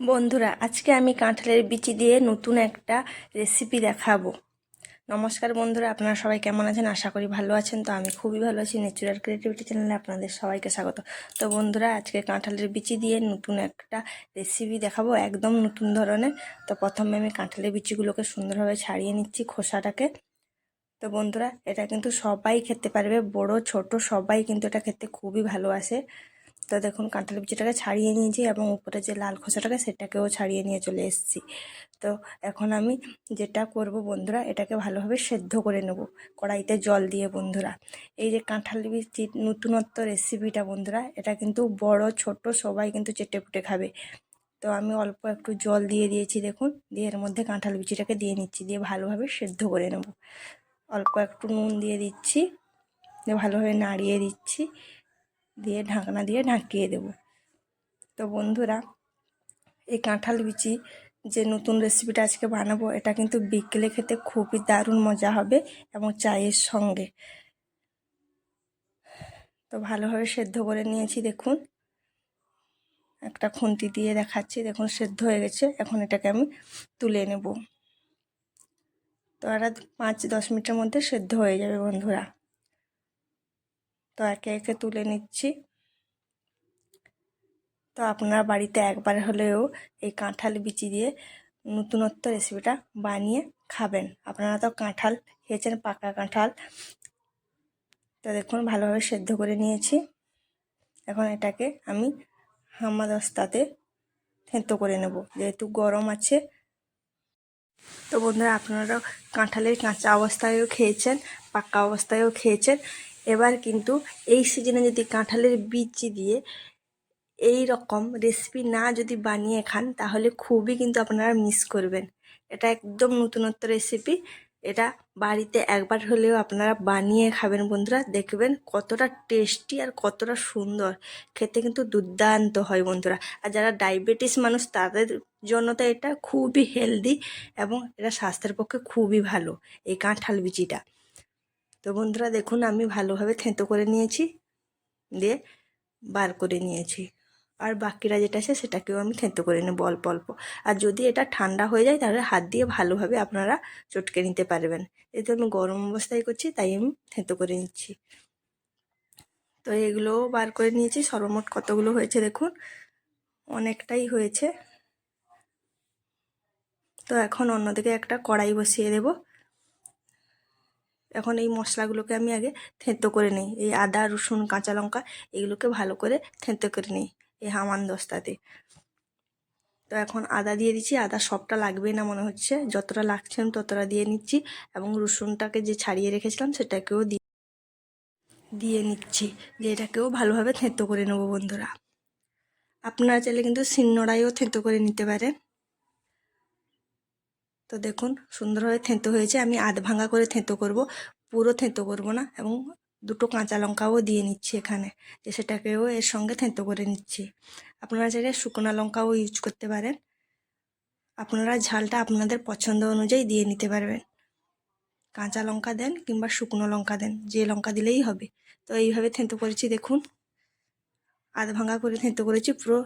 বন্ধুরা, আজকে আমি কাঁঠালের বিচি দিয়ে নতুন একটা রেসিপি দেখাবো। নমস্কার বন্ধুরা, আপনারা সবাই কেমন আছেন? আশা করি ভালো আছেন। তো আমি খুবই ভালো আছি। ন্যাচুরাল ক্রিয়েটিভিটি চ্যানেলে আপনাদের সবাইকে স্বাগত। তো বন্ধুরা, আজকে কাঁঠালের বিচি দিয়ে নতুন একটা রেসিপি দেখাবো, একদম নতুন ধরনের। তো প্রথমে আমি কাঁঠালের বিচিগুলোকে সুন্দরভাবে ছাড়িয়ে নিচ্ছি খোসাটাকে। তো বন্ধুরা, এটা কিন্তু সবাই খেতে পারবে, বড়, ছোট সবাই কিন্তু এটা খেতে খুবই ভালোবাসে। তো দেখুন কাঁঠাল বিচিটাকে ছাড়িয়ে নিয়েছি এবং উপরে যে লাল খোসাটাকে সেটাকেও ছাড়িয়ে নিয়ে চলে এসেছি। তো এখন আমি যেটা করব বন্ধুরা, এটাকে ভালোভাবে সেদ্ধ করে নেব কড়াইতে জল দিয়ে বন্ধুরা। এই যে কাঁঠাল বিচি নতুনত্ব রেসিপিটা বন্ধুরা, এটা কিন্তু বড়, ছোট, সবাই কিন্তু চেটে পুটে খাবে। তো আমি অল্প একটু জল দিয়ে দিয়েছি দেখুন, দিয়ে এর মধ্যে কাঁঠাল বিচিটাকে দিয়ে নিচ্ছি, দিয়ে ভালোভাবে সেদ্ধ করে নেব। অল্প একটু নুন দিয়ে দিচ্ছি, দিয়ে ভালোভাবে নাড়িয়ে দিচ্ছি। দিয়ে ঢাকনা দিয়ে ঢাকিয়ে দেব। তো বন্ধুরা, এই কাঁঠাল বিচি যে নতুন রেসিপিটা আজকে বানাবো, এটা কিন্তু বিকেলে খেতে খুবই দারুণ মজা হবে এবং চায়ের সঙ্গে। তো ভালোভাবে সেদ্ধ করে নিয়েছি, দেখুন। একটা খুন্তি দিয়ে দেখাচ্ছি, দেখুন সেদ্ধ হয়ে গেছে। এখন এটাকে আমি তুলে নেব। তো এটা পাঁচ দশ মিনিটের মধ্যে সেদ্ধ হয়ে যাবে বন্ধুরা। তো একে একে তুলে নিচ্ছি। তো আপনার বাড়িতে একবার হলেও এই কাঁঠাল বিচি দিয়ে নতুনত্ব রেসিপিটা বানিয়ে খাবেন। আপনারা তো কাঁঠাল খেয়েছেন, পাকা কাঁঠাল। তো দেখুন, ভালোভাবে সেদ্ধ করে নিয়েছি। এখন এটাকে আমি হামাদস্তাতে থেঁতো করে নেব, যেহেতু গরম আছে। তো বন্ধুরা আপনারা কাঁঠালের কাঁচা অবস্থায়ও খেয়েছেন, পাকা অবস্থায়ও খেয়েছেন। এবার কিন্তু এই সিজনে যদি কাঁঠালের বিচি দিয়ে এই রকম রেসিপি না যদি বানিয়ে খান, তাহলে খুবই কিন্তু আপনারা মিস করবেন। এটা একদম নতুনত্ব রেসিপি এটা বাড়িতে একবার হলেও আপনারা বানিয়ে খাবেন বন্ধুরা, দেখবেন কতটা টেস্টি আর কতটা সুন্দর। খেতে কিন্তু দুর্দান্ত হয় বন্ধুরা। আর যারা ডায়াবেটিস মানুষ, তাদের জন্য তো এটা খুবই হেলদি এবং এটা স্বাস্থ্যের পক্ষে খুবই ভালো, এই কাঁঠাল বিচিটা। তো বন্ধুরা দেখুন, আমি ভালোভাবে থেঁতো করে নিয়েছি, দিয়ে বার করে নিয়েছি। আর বাকিরা যেটা আছে সেটাকেও আমি থেঁতো করে নেব অল্প অল্প। আর যদি এটা ঠান্ডা হয়ে যায়, তাহলে হাত দিয়ে ভালোভাবে আপনারা চটকে নিতে পারবেন। যেহেতু আমি গরম অবস্থায় করছি, তাই আমি থেঁতো করে নিচ্ছি। তো এগুলোও বার করে নিয়েছি, সর্বমোট কতগুলো হয়েছে দেখুন? অনেকটাই হয়েছে। তো এখন অন্যদিকে একটা কড়াই বসিয়ে দেবো। এখন এই মশলাগুলোকে আমি আগে থেঁতো করে নিই। এই আদা, রসুন, কাঁচা লঙ্কা এগুলোকে ভালো করে থেঁতো করে নিই এই হামান দস্তাতে। তো এখন আদা দিয়ে দিচ্ছি। আদা সবটা লাগবে না মনে হচ্ছে। যতটা লাগছে আমি ততটা দিয়ে নিচ্ছি এবং রসুনটাকে যে ছাড়িয়ে রেখেছিলাম সেটাকেও দিয়ে দিয়ে নিচ্ছি। দিয়ে এটাকেও ভালোভাবে থেঁতো করে নেব বন্ধুরা। আপনারা চাইলে কিন্তু শিলনোড়াইও থেঁতো করে নিতে পারেন। তো দেখুন সুন্দরভাবে থেঁতো হয়েছে। আমি আধ ভাঙা করে থেঁতো করব, পুরো থেঁতো করব না এবং দুটো কাঁচা লঙ্কাও দিয়ে নিচ্ছি এখানে। যে সেটাকেও এর সঙ্গে থেঁতো করে নিচ্ছি। আপনারা চাইলে শুকনো লঙ্কাও ইউজ করতে পারেন। আপনারা ঝালটা আপনাদের পছন্দ অনুযায়ী দিয়ে নিতে পারবেন। কাঁচা লঙ্কা দেন কিংবা শুকনো লঙ্কা দেন, যে লঙ্কা দিলেই হবে। তো এইভাবে থেঁতো করেছি, দেখুন। আধ ভাঙা করে থেঁতো করেছি, পুরো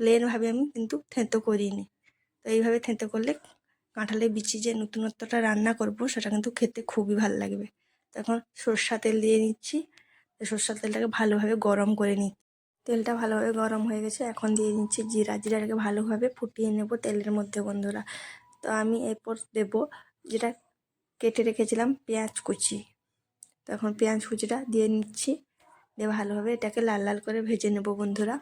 প্লেনভাবে আমি কিন্তু থেঁতো করিনি। তো এইভাবে থেঁতো করলে কাঁঠালের বিচি যে নতুনত্বটা রান্না করব, সেটা কিন্তু খেতে খুবই ভালো লাগবে। তখন সর্ষা তেল দিয়ে নিচ্ছি। সর্ষার তেলটাকে ভালোভাবে গরম করে নিচ্ছি। তেলটা ভালোভাবে গরম হয়ে গেছে, এখন দিয়ে নিচ্ছি জিরা। জিরাটাকে ভালোভাবে ফুটিয়ে নেব তেলের মধ্যে বন্ধুরা। তো আমি এরপর দেব যেটা কেটে রেখেছিলাম পেঁয়াজ কুচি। তো এখন পেঁয়াজ কুচিটা দিয়ে নিচ্ছি। দিয়ে ভালোভাবে এটাকে লাল লাল করে ভেজে নেব বন্ধুরা।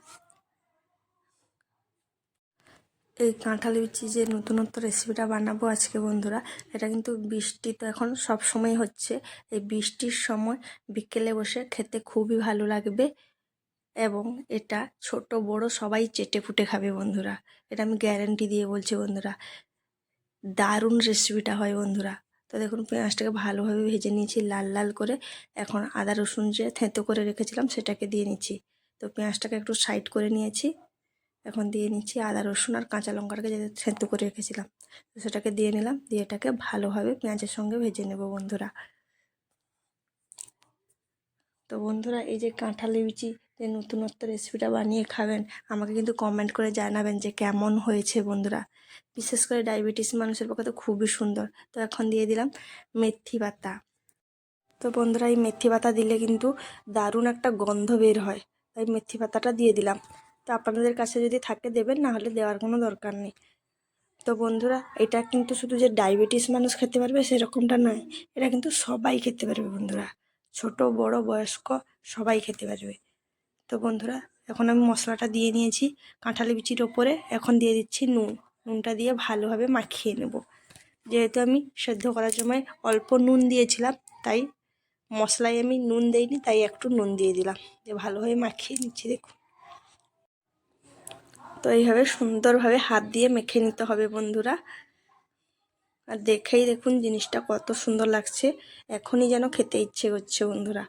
এই কাঁঠাল বিচি যে নতুনত্ব রেসিপিটা বানাবো আজকে বন্ধুরা, এটা কিন্তু বৃষ্টি তো এখন সব সময় হচ্ছে। এই বৃষ্টির সময় বিকেলে বসে খেতে খুবই ভালো লাগবে এবং এটা ছোট, বড় সবাই চেটে ফুটে খাবে বন্ধুরা। এটা আমি গ্যারেন্টি দিয়ে বলছি বন্ধুরা, দারুণ রেসিপিটা হয় বন্ধুরা। তো দেখুন, পেঁয়াজটাকে ভালোভাবে ভেজে নিয়েছি লাল লাল করে। এখন আদা রসুন যে থেঁতো করে রেখেছিলাম সেটাকে দিয়ে নিচ্ছি। তো পেঁয়াজটাকে একটু সাইড করে নিয়েছি। এখন দিয়ে নিচ্ছি আদা, রসুন আর কাঁচা লঙ্কাটাকে যেটা সেদ্ধ করে রেখেছিলাম, তো সেটাকে দিয়ে নিলাম, দিয়ে এটাকে ভালোভাবে পেঁয়াজের সঙ্গে ভেজে নেব বন্ধুরা। তো বন্ধুরা, এই যে কাঁঠালি বিচি যে নতুনত্ব রেসিপিটা বানিয়ে খাবেন, আমাকে কিন্তু কমেন্ট করে জানাবেন যে কেমন হয়েছে বন্ধুরা। বিশেষ করে ডায়াবেটিস মানুষের পক্ষে তো খুবই সুন্দর। তো এখন দিয়ে দিলাম মেথি পাতা। তো বন্ধুরা, এই মেথি পাতা দিলে কিন্তু দারুণ একটা গন্ধ বের হয়। তাই মেথি পাতাটা দিয়ে দিলাম। তো আপনাদের কাছে যদি থাকে দেবেন না হলে দেওয়ার কোনো দরকার নেই। তো বন্ধুরা, এটা কিন্তু শুধু যে ডায়াবেটিস মানুষ খেতে পারবে সেরকমটা নয়, এটা কিন্তু সবাই খেতে পারবে বন্ধুরা। ছোট, বড়, বয়স্ক সবাই খেতে পারবে। তো বন্ধুরা, এখন আমি মশলাটা দিয়ে নিয়েছি কাঁঠালি বিচির ওপরে। এখন দিয়ে দিচ্ছি নুন। নুনটা দিয়ে ভালোভাবে মাখিয়ে নেব। যেহেতু আমি সেদ্ধ করার সময় অল্প নুন দিয়েছিলাম, তাই মশলায় আমি নুন দেইনি, তাই একটু নুন দিয়ে দিলাম। যে ভালোভাবে মাখিয়ে নিচ্ছি, দেখুন। তো এইভাবে সুন্দরভাবে হাত দিয়ে মেখে নিতে হবে বন্ধুরা। আর দেখেই দেখুন জিনিসটা কত সুন্দর লাগছে। এখনই যেন খেতে ইচ্ছে করছে বন্ধুরা।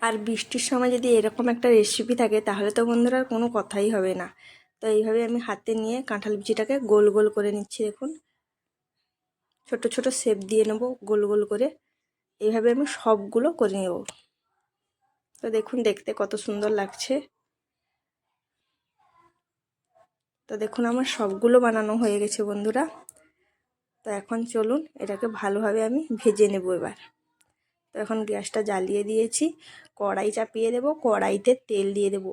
আর বৃষ্টির সময় যদি এরকম একটা রেসিপি থাকে, তাহলে তো বন্ধুরা আর কোনো কথাই হবে না। তো এইভাবে আমি হাতে নিয়ে কাঁঠাল বিচিটাকে গোল গোল করে নিচ্ছি দেখুন। ছোট ছোট শেপ দিয়ে নেব গোল গোল করে। এইভাবে আমি সবগুলো করে নেব। তো দেখুন দেখতে কত সুন্দর লাগছে। তো দেখুন আমার সবগুলো বানানো হয়ে গেছে বন্ধুরা। তো এখন চলুন এটাকে ভালোভাবে আমি ভেজে নেব এবার। তো এখন গ্যাসটা জ্বালিয়ে দিয়েছি। কড়াই চাপিয়ে দেব, কড়াইতে তেল দিয়ে দেব।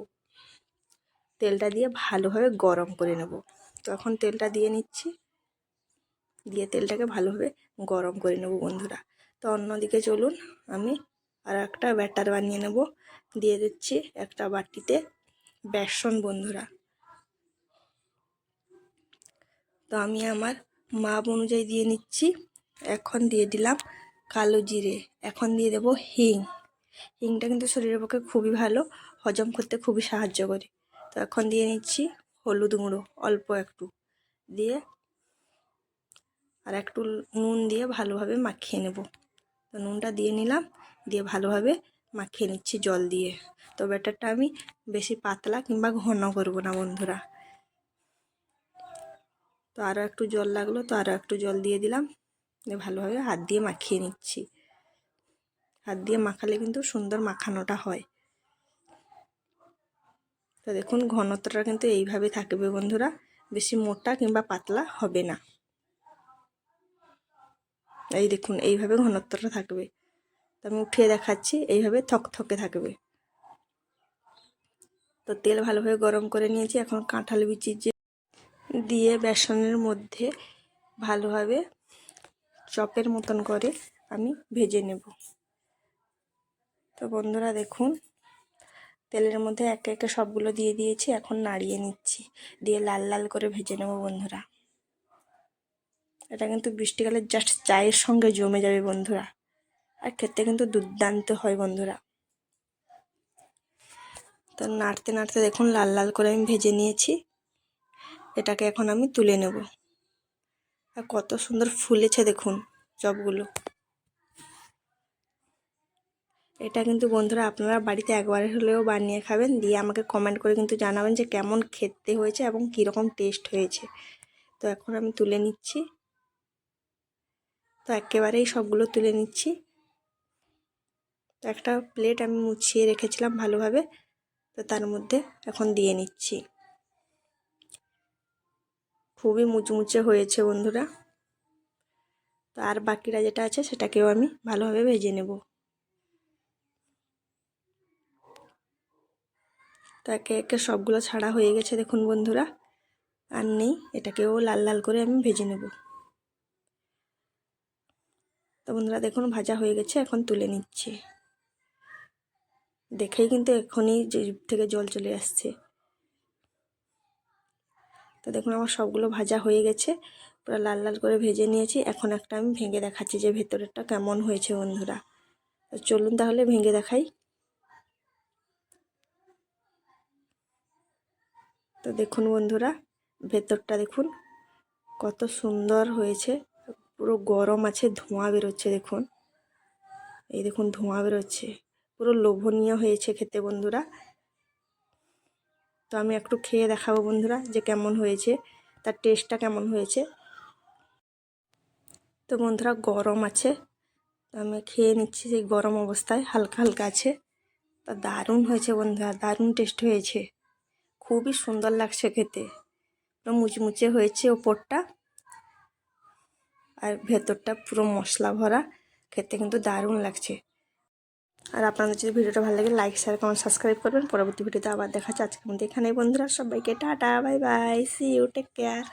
তেলটা দিয়ে ভালোভাবে গরম করে নেব। তো এখন তেলটা দিয়ে নিচ্ছি। দিয়ে তেলটাকে ভালোভাবে গরম করে নেব বন্ধুরা। তো অন্যদিকে চলুন আমি আর একটা ব্যাটার বানিয়ে নেব। দিয়ে দিচ্ছি একটা বাটিতে বেসন বন্ধুরা। তো আমি আমার মাপ অনুযায়ী দিয়ে নিচ্ছি। এখন দিয়ে দিলাম কালো জিরে। এখন দিয়ে দেব হিং। হিংটা কিন্তু শরীরের পক্ষে খুবই ভালো, হজম করতে খুবই সাহায্য করে। তো এখন দিয়ে নিচ্ছি হলুদ গুঁড়ো, অল্প একটু। দিয়ে আর একটু নুন দিয়ে ভালোভাবে মাখিয়ে নেব। তো নুনটা দিয়ে নিলাম, দিয়ে ভালোভাবে মাখিয়ে নিচ্ছি জল দিয়ে। তো ব্যাটারটা আমি বেশি পাতলা কিংবা ঘন করব না, বন্ধুরা। তো আরও একটু জল লাগল তো আরও একটু জল দিয়ে দিলাম। ভালোভাবে হাত দিয়ে মাখিয়ে নিচ্ছি। হাত দিয়ে মাখালে কিন্তু সুন্দর মাখানোটা হয়। তো দেখুন, ঘনত্বটা কিন্তু এইভাবে থাকবে বন্ধুরা। বেশি মোটা কিংবা পাতলা হবে না। এই দেখুন, এইভাবে ঘনত্বটা থাকবে। তো আমি উঠিয়ে দেখাচ্ছি, এইভাবে থকথকে থাকবে। তো তেল ভালোভাবে গরম করে নিয়েছি। এখন কাঁঠাল বিচির যে দিয়ে বেসনের মধ্যে ভালোভাবে চপের মতন করে আমি ভেজে নেব। তো বন্ধুরা দেখুন, তেলের মধ্যে একে একে সবগুলো দিয়ে দিয়েছি, এখন নাড়িয়ে নিচ্ছি। দিয়ে লাল লাল করে ভেজে নেব বন্ধুরা। এটা কিন্তু বৃষ্টিকালে জাস্ট চায়ের সঙ্গে জমে যাবে বন্ধুরা। আর খেতে কিন্তু দুর্দান্ত হয় বন্ধুরা। তো নাড়তে নাড়তে দেখুন, লাল লাল করে আমি ভেজে নিয়েছি। এটাকে এখন আমি তুলে নেব। আর কত সুন্দর ফুলেছে দেখুন চপগুলো। এটা কিন্তু বন্ধুরা আপনারা বাড়িতে একবার হলেও বানিয়ে খাবেন, দিয়ে আমাকে কমেন্ট করে কিন্তু জানাবেন যে কেমন খেতে হয়েছে এবং কীরকম টেস্ট হয়েছে। তো এখন আমি তুলে নিচ্ছি। তো একেবারেই সবগুলো তুলে নিচ্ছি। তো একটা প্লেট আমি মুছিয়ে রেখেছিলাম ভালোভাবে, তো তার মধ্যে এখন দিয়ে নিচ্ছি। খুবই মুচমুচে হয়েছে বন্ধুরা। তো আর বাকিরা যেটা আছে সেটাকেও আমি ভালোভাবে ভেজে নেব। তো একে একে সবগুলো ছাড়া হয়ে গেছে দেখুন বন্ধুরা। আর নেই, এটাকেও লাল লাল করে আমি ভেজে নেব। তো বন্ধুরা দেখুন ভাজা হয়ে গেছে, এখন তুলে নিচ্ছি। দেখেই কিন্তু এখনই জিভ থেকে জল চলে আসছে। তো দেখুন আমার সবগুলো ভাজা হয়ে গেছে, পুরো লাল লাল করে ভেজে নিয়েছি। এখন একটা আমি ভেঙে দেখাচ্ছি যে ভেতরেরটা কেমন হয়েছে বন্ধুরা। তো চলুন তাহলে ভেঙে দেখাই। তো দেখুন বন্ধুরা, ভেতরটা দেখুন কত সুন্দর হয়েছে, পুরো গরম আছে, ধোঁয়া বেরোচ্ছে দেখুন। এই দেখুন ধোঁয়া বেরোচ্ছে, পুরো লোভনীয় হয়েছে খেতে বন্ধুরা। তো আমি একটু খেয়ে দেখাবো বন্ধুরা যে কেমন হয়েছে, তার টেস্টটা কেমন হয়েছে। তো বন্ধুরা গরম আছে, তো আমি খেয়ে নিচ্ছি সেই গরম অবস্থায়, হালকা হালকা আছে। তো দারুণ হয়েছে বন্ধুরা, দারুণ টেস্ট হয়েছে। খুবই সুন্দর লাগছে খেতে। পুরো মুচমুচে হয়েছে ওপরটা। আর ভেতরটা পুরো মশলা ভরা, খেতে কিন্তু দারুণ লাগছে। আর আপনাদের যদি ভিডিওটা ভালো লাগে লাইক শেয়ার কমেন্ট সাবস্ক্রাইব করবেন। পরবর্তী ভিডিওতে আবার দেখা যাচ্ছে আজকের মধ্যে এখানে বন্ধুরা, সবাইকে tata bye bye see you take care